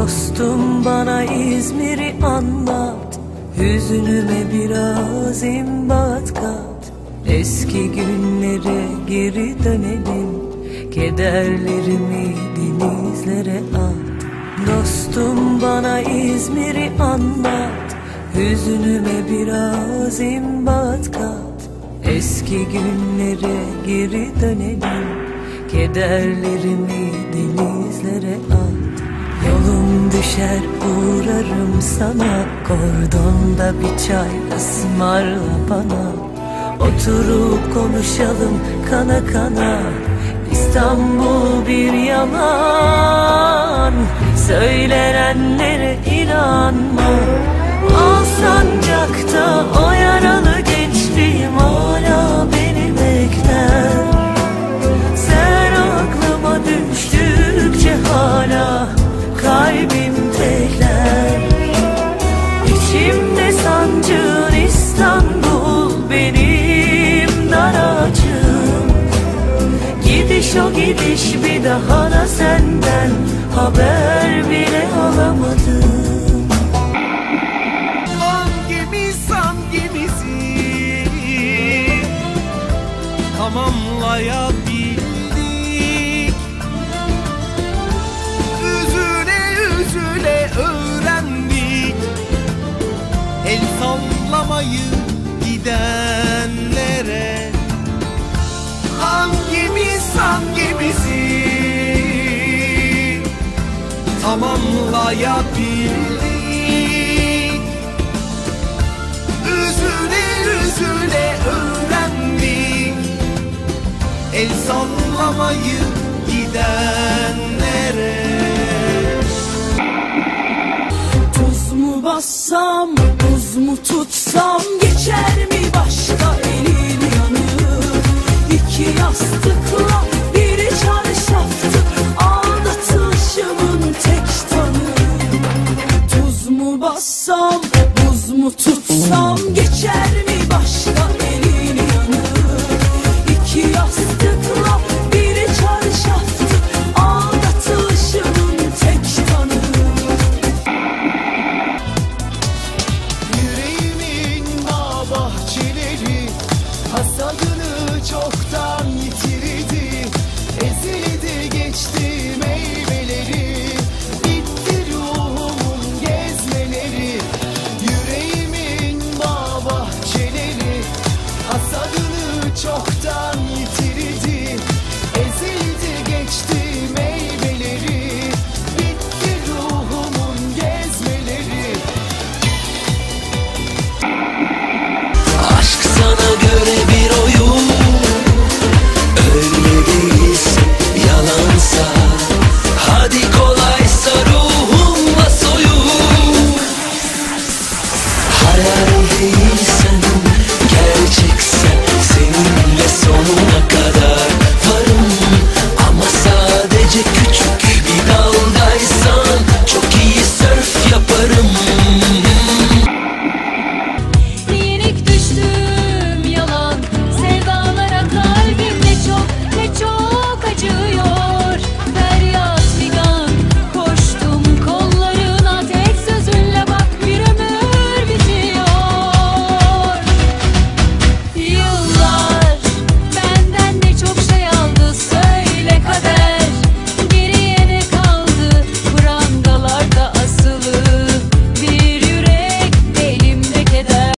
Dostum bana İzmir'i anlat. Hüznüme biraz imbat kat. Eski günlere geri dönelim. Kederlerimi denizlere at. Dostum bana İzmir'i anlat. Hüznüme biraz imbat kat. Eski günlere geri dönelim. Kederlerimi denizlere at Yolum düşer uğrarım sana. Kordonda bir çay ısmarla bana. Oturup konuşalım kana kana. İstanbul bir yalan. Söylenenlere inanma. Alsancak'ta o kalbim tekler. İçimde sancın İstanbul benim daracım Gidiş o gidiş bir daha da senden haber bile alamadım. Hangimiz hangimizi tamamlayabildik sallamayı gidenlere. Hangimiz hangimizi tamamlayabildik? Üzüle üzüle öğrendik. El sallamayı gidenlere mu bassam, buz mu tutsam Geçer mi başka elin yanı? İki yastıkla biri çarşaftı Aldatışımın tek tanı. Tuz mu bassam, buz mu tutsam Geçer Hayal değilsen Gerçeksen Seninle sonuna kadar.